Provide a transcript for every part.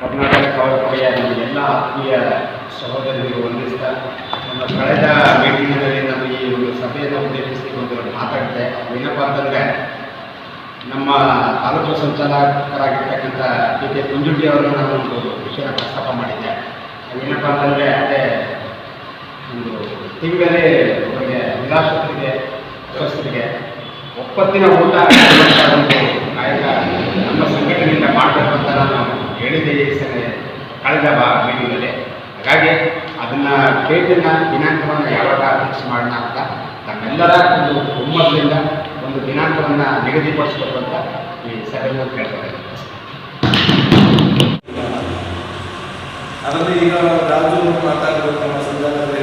ಕರ್ನಾಟಕ ಕವಲಪಡೆಯ ಎಲ್ಲ ಆತ್ಮೀಯ ಸಹೋದರರಿಗೆ ವಂದಿಸ್ತಾ, ನಮ್ಮ ಕಳೆದ ಮೀಟಿಂಗ್ನಲ್ಲಿ ನಮ್ಮ ಈ ಒಂದು ಸಭೆಯನ್ನು ಉದ್ದೇಶಿಸಿ ಒಂದು ಮಾತಾಡಿದೆ ಏನಪ್ಪ ಅಂತಂದರೆ, ನಮ್ಮ ತಾಲೂಕು ಸಂಚಾಲಕರಾಗಿರ್ತಕ್ಕಂಥ ಕೆ ಕೆ ಕುಂಜುಟಿ ಅವರನ್ನು ನಾನು ಒಂದು ವಿಷಯ ಪ್ರಸ್ತಾಪ ಮಾಡಿದ್ದೆ. ಏನಪ್ಪ ಅಂತಂದರೆ, ಅದೇ ಒಂದು ತಿಂಗಳೇ ಅವರಿಗೆ ನಿರಾಶ್ರಿತರಿಗೆ ವ್ಯವಸ್ಥೆಗೆ ಒಪ್ಪತ್ತಿನ ಊಟ ಒಂದು ಡೇಟನ್ನ ದಿನಾಂಕವನ್ನು ಯಾವಾಗ ಫಿಕ್ಸ್ ಮಾಡೋಣ ಅಂತ ತಮ್ಮೆಲ್ಲರ ಒಂದು ಒಮ್ಮತದಿಂದ ಒಂದು ದಿನಾಂಕವನ್ನು ನಿಗದಿಪಡಿಸಬೇಕು ಅಂತ ಈ ಸಭೆಯನ್ನು ಕೇಳ್ತಾರೆ ಅದರಲ್ಲಿ ಈಗ ರಾಜು ಮಾತಾಡಿರುವಂತಹ ನಮ್ಮ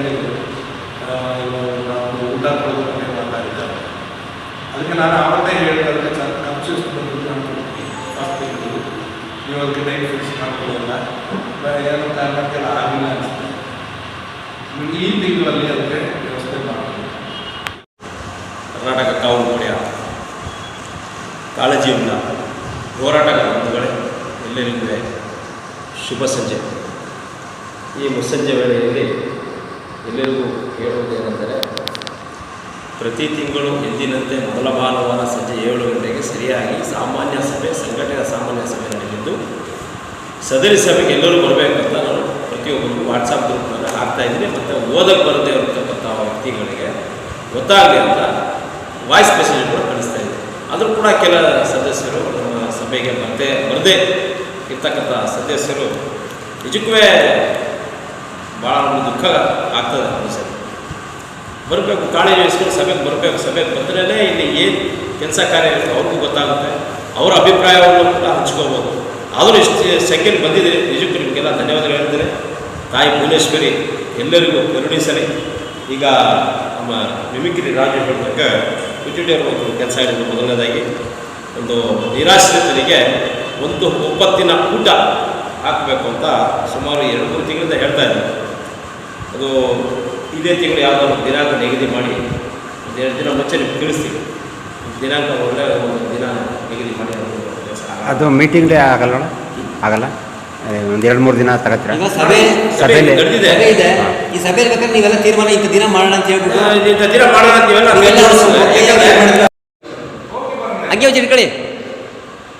ಇವಾಗ ನಾವು ಊಟ ಬಗ್ಗೆ ಮಾತಾಡಿದ್ದಾರೆ. ಅದಕ್ಕೆ ನಾನು ಆವತ್ತೇ ಹೇಳಿದಂತೆ ಕನ್ಫ್ಯೂಸ್ ಬಂದಿದ್ದು ನಾನು ಫಸ್ಟ್ ನೀವು ಅದಕ್ಕೆ ಫಿಕ್ಸ್ ಮಾಡ್ಕೊಳ್ಳಲ್ಲ ಏನೋ ಅನಿಸ್ತದೆ ಈ ತಿಂಗಳಲ್ಲಿ ಅದಕ್ಕೆ ವ್ಯವಸ್ಥೆ ಮಾಡ್ತೀವಿ. ಕರ್ನಾಟಕ ಕಾವು ಪಡೆಯ ಕಾಳಜಿಯಿಂದ ಹೋರಾಟಗಾರ ಬಂಧುಗಳೇ ಎಲ್ಲರಿಗೂ ಶುಭ ಸಂಜೆ. ಈ ಮುಸ್ಸಂಜೆ ವೇಳೆಯಲ್ಲಿ ಎಲ್ಲರಿಗೂ ಹೇಳುವುದೇನೆಂದರೆ, ಪ್ರತಿ ತಿಂಗಳು ಎಂದಿನಂತೆ ಮೊದಲ ಭಾನುವಾರ ಸಂಜೆ ಏಳು ಗಂಟೆಗೆ ಸರಿಯಾಗಿ ಸಾಮಾನ್ಯ ಸಭೆ, ಸಂಘಟನೆ ಸಾಮಾನ್ಯ ಸಭೆ ನಡೆದಿದ್ದು ಸದರಿ ಸಭೆಗೆ ಎಲ್ಲರೂ ಬರಬೇಕು. ಪ್ರತಿಯೊಬ್ಬರಿಗೂ ವಾಟ್ಸಪ್ ಗ್ರೂಪ್ನಲ್ಲಿ ಹಾಕ್ತಾ ಇದ್ದೀನಿ. ಮತ್ತು ಓದಕ್ಕೆ ಬರದೇ ಇರತಕ್ಕಂಥ ವ್ಯಕ್ತಿಗಳಿಗೆ ಗೊತ್ತಾಗಲಿ ಅಂತ ವಾಯ್ಸ್ ಮೆಸೇಜ್ ಕೂಡ ಕಳಿಸ್ತಾ ಇದ್ದೀವಿ ಆದರೂ ಕೂಡ ಕೆಲ ಸದಸ್ಯರು ನಮ್ಮ ಸಭೆಗೆ ಬರದೇ ಬರದೇ ಇರ್ತಕ್ಕಂಥ ಸದಸ್ಯರು ನಿಜಕ್ಕೂ ಭಾಳ ಒಂದು ದುಃಖ ಆಗ್ತದೆ ಸರ್ ಬರಬೇಕು ಕಾಳಜಿ ವಹಿಸ್ಕೊಂಡು ಸಭೆಗೆ ಬರಬೇಕು. ಸಭೆಗೆ ಬಂದ್ರೇ ಇಲ್ಲಿ ಏನು ಕೆಲಸ ಕಾರ್ಯ ಇರುತ್ತೆ ಅವ್ರಿಗೂ ಗೊತ್ತಾಗುತ್ತೆ. ಅವರ ಅಭಿಪ್ರಾಯವನ್ನು ಕೂಡ ಹಂಚ್ಕೋಬೋದು. ಆದರೂ ಇಷ್ಟು ಸೆಕೆಂಡ್ ಬಂದಿದ್ದೀರಿ. ನಿಜಕ್ಕೂ ನಿಮಗೆಲ್ಲ ಧನ್ಯವಾದಗಳು ಹೇಳ್ತೀನಿ. ತಾಯಿ ಭುವನೇಶ್ವರಿ ಎಲ್ಲರಿಗೂ ಕರುಣಿಸಲಿ ಈಗ ನಮ್ಮ ಮಿಮಿಕ್ರಿ ರಾಜು ಹೇಳಿದಾಗ ಕುಚಿಟಿಯವರು ಒಂದು ಕೆಲಸ ಇರೋದು ಮೊದಲನೇದಾಗಿ. ಒಂದು ನಿರಾಶ್ರಿತರಿಗೆ ಒಂದು ಒಪ್ಪತ್ತಿನ ಊಟ ಹಾಕಬೇಕು ಅಂತ ಸುಮಾರು ಎರಡು ಮೂರು ತಿಂಗಳಿಂದ ಹೇಳ್ತಾ ಇದ್ದಾರೆ. ಅದು ಇದೇ ತಿಂಗಳು ಯಾವುದಾದ್ರು ದಿನಾಂಕ ನಿಗದಿ ಮಾಡಿ, ಒಂದು ಎರಡು ದಿನ ಮುಂಚೆ ನಿಮ್ಗೆ ತಿಳಿಸ್ತೀವಿ ದಿನಾಂಕ ಒಳ್ಳೆ ಒಂದು ದಿನ ನಿಗದಿ ಮಾಡಿ ಅದು ಮೀಟಿಂಗ್ ಡೇ ಆಗಲ್ಲ ಆಗಲ್ಲ? ಒಂದು ಎರಡು ಮೂರು ದಿನ ತಗತ್ತೀರ ಈಗ ಸಭೆ ಸಭೆಯಲ್ಲಿ ನಡೆದಿದೆ. ಸಭೆ ಇದೆ. ಈ ಸಭೆ ಬೇಕಾದ್ರೆ ನೀವೆಲ್ಲ ತೀರ್ಮಾನ ಇಂಥ ದಿನ ಮಾಡೋಣ ಅಂತ ಹೇಳ್ಬಿಟ್ಟು ಇಂಥ ದಿನ ಮಾಡೋಣ ಅಂತ ನೀವೆಲ್ಲ ಯಾಕಂದ್ರೆ ಹಂಗೆ ಒಂಚೂರು ಇಟ್ಕೊಳ್ಳಿ.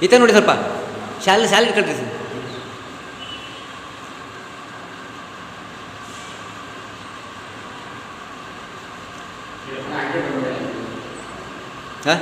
ಈತ ನೋಡಿ ಸ್ವಲ್ಪ. ಶಾಲೆ ಶಾಲೆ ಕಳ್ರಿ ಸರ್. ಹಾಂ?